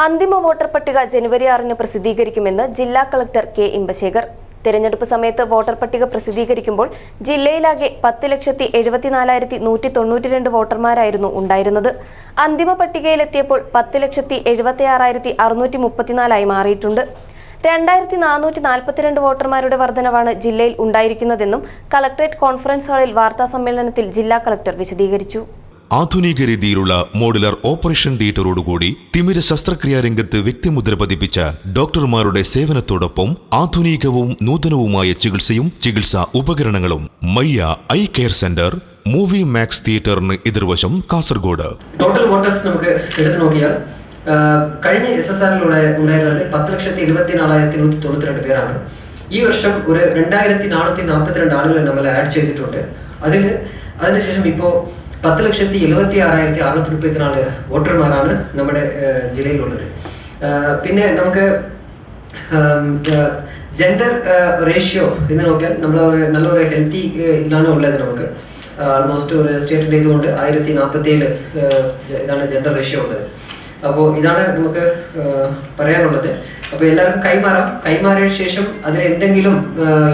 അന്തിമ വോട്ടർ പട്ടിക ജനുവരി ആറിന് പ്രസിദ്ധീകരിക്കുമെന്ന് ജില്ലാ കളക്ടർ കെ ഇമ്പശേഖർ. തെരഞ്ഞെടുപ്പ് സമയത്ത് വോട്ടർ പട്ടിക പ്രസിദ്ധീകരിക്കുമ്പോൾ ജില്ലയിലാകെ പത്ത് ലക്ഷത്തി എഴുപത്തിനാലായിരത്തി നൂറ്റി തൊണ്ണൂറ്റി രണ്ട് വോട്ടർമാരായിരുന്നു ഉണ്ടായിരുന്നത്. അന്തിമ പട്ടികയിലെത്തിയപ്പോൾ പത്ത് ലക്ഷത്തി എഴുപത്തി ആറായിരത്തി അറുന്നൂറ്റി മുപ്പത്തിനാലായി മാറിയിട്ടുണ്ട്. രണ്ടായിരത്തി നാനൂറ്റി നാൽപ്പത്തിരണ്ട് വോട്ടർമാരുടെ വർധനവാണ് ജില്ലയിൽ ഉണ്ടായിരിക്കുന്നതെന്നും കളക്ടറേറ്റ് കോൺഫറൻസ് ഹാളിൽ വാർത്താ സമ്മേളനത്തിൽ ജില്ലാ കളക്ടർ വിശദീകരിച്ചു. ആധുനിക രീതിയിലുള്ള മോഡുലർ ഓപ്പറേഷൻ തിയേറ്ററോടുകൂടി തിമിര ശസ്ത്രക്രിയാ രംഗത്ത് വ്യക്തിമുദ്ര പതിപ്പിച്ച ഡോക്ടർമാരുടെ സേവനത്തോടൊപ്പം ആധുനികവും നൂതനവുമായ ചികിത്സയും ചികിത്സാ ഉപകരണങ്ങളും Mayya eye care centre movie max തിയേറ്ററിന് എതിർവശം കാസർഗോഡ്. ടോട്ടൽ നമുക്ക് എടുത്തു നോക്കിയാൽ കഴിഞ്ഞ എസ് എസ് ആറിൽ ഉണ്ടായിരുന്നത് പത്ത് ലക്ഷത്തി ഇരുപത്തി നാലായിരത്തി നൂറ്റി തൊണ്ണൂറ്റി പേരാണ്. ഈ വർഷം ഒരു രണ്ടായിരത്തി നാനൂറ്റി നാൽപ്പത്തിരണ്ട് ആളുകൾ നമ്മൾ ആഡ് ചെയ്തിട്ടുണ്ട്. അതിൽ അതിനുശേഷം ഇപ്പോൾ പത്ത് ലക്ഷത്തി എഴുപത്തി ആറായിരത്തി അറുന്നൂറ്റി മുപ്പത്തിനാല് വോട്ടർമാരാണ് നമ്മുടെ ജില്ലയിലുള്ളത്. പിന്നെ നമുക്ക് ജെൻഡർ റേഷ്യോ എന്ന് നോക്കിയാൽ നമ്മൾ നല്ലൊരു ഹെൽത്തി ഇതിലാണ് ഉള്ളത് നമുക്ക്. ആൾമോസ്റ്റ് ഒരു സ്റ്റേറ്റിന്റെ ഇതുകൊണ്ട് ആയിരത്തി നാൽപ്പത്തി ഏഴ് ഇതാണ് ജെൻഡർ റേഷ്യോ ഉള്ളത്. അപ്പോൾ ഇതാണ് നമുക്ക് പറയാനുള്ളത്. അപ്പോൾ എല്ലാവർക്കും കൈമാറാം. കൈമാറിയ ശേഷം അതിൽ എന്തെങ്കിലും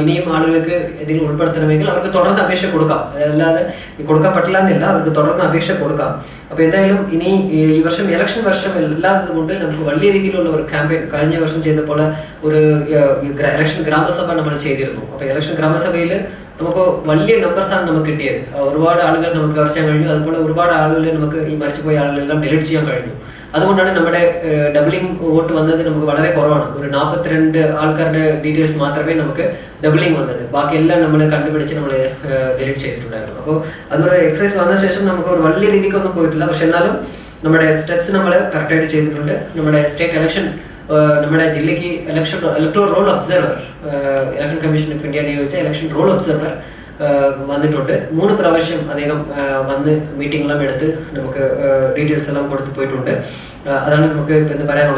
ഇനിയും ആളുകൾക്ക് എന്തെങ്കിലും ഉൾപ്പെടുത്തണമെങ്കിൽ അവർക്ക് തുടർന്ന് അപേക്ഷ കൊടുക്കാം. അല്ലാതെ കൊടുക്കാൻ പറ്റില്ല എന്നില്ല അവർക്ക് തുടർന്ന് അപേക്ഷ കൊടുക്കാം. അപ്പൊ എന്തായാലും ഇനി ഈ വർഷം ഇലക്ഷൻ വർഷം അല്ലാത്തത് കൊണ്ട് നമുക്ക് വലിയ രീതിയിലുള്ള ഒരു ക്യാമ്പയിൻ കഴിഞ്ഞ വർഷം ചെയ്തപ്പോൾ ഒരു ഇലക്ഷൻ ഗ്രാമസഭ നമ്മൾ ചെയ്തിരുന്നു. അപ്പൊ ഇലക്ഷൻ ഗ്രാമസഭയിൽ നമുക്ക് വലിയ നമ്പേഴ്സാണ് നമുക്ക് കിട്ടിയത്. ഒരുപാട് ആളുകൾ നമുക്ക് കവർ ചെയ്യാൻ കഴിഞ്ഞു. അതുപോലെ ഒരുപാട് ആളുകളെ നമുക്ക് ഈ മരിച്ചുപോയ ആളുകളെല്ലാം ഡിലീറ്റ് ചെയ്യാൻ കഴിഞ്ഞു. അതുകൊണ്ടാണ് നമ്മുടെ ഡബിളിംഗ് വോട്ട് വന്നത് നമുക്ക് വളരെ കുറവാണ്. ഒരു നാൽപ്പത്തിരണ്ട് ആൾക്കാരുടെ ഡീറ്റെയിൽസ് മാത്രമേ നമുക്ക് ഡബിളിംഗ് വന്നത്. ബാക്കിയെല്ലാം നമ്മൾ കണ്ടുപിടിച്ച് നമ്മൾ ഡിലീറ്റ് ചെയ്തിട്ടുണ്ടായിരുന്നു. അപ്പോൾ അതൊരു എക്സസൈസ് വന്ന ശേഷം നമുക്ക് ഒരു വലിയ രീതിക്കൊന്നും പോയിട്ടില്ല. പക്ഷെ എന്നാലും നമ്മുടെ സ്റ്റെപ്സ് നമ്മൾ കറക്റ്റായിട്ട് ചെയ്തിട്ടുണ്ട്. നമ്മുടെ സ്റ്റേറ്റ് ഇലക്ഷൻ നമ്മുടെ ജില്ലയ്ക്ക് election electro roll observer election commission of India നിയോഗിച്ച ഇലക്ഷൻ റോൾ ഒബ്സർവർ വന്നിട്ടുണ്ട്. മൂന്ന് പ്രാവശ്യം അദ്ദേഹം വന്ന് മീറ്റിംഗ് എല്ലാം എടുത്ത് നമുക്ക് ഡീറ്റെയിൽസ് എല്ലാം കൊടുത്ത് പോയിട്ടുണ്ട്. അതാണ് നമുക്ക് ഇന്ന് പറയാനുള്ളത്.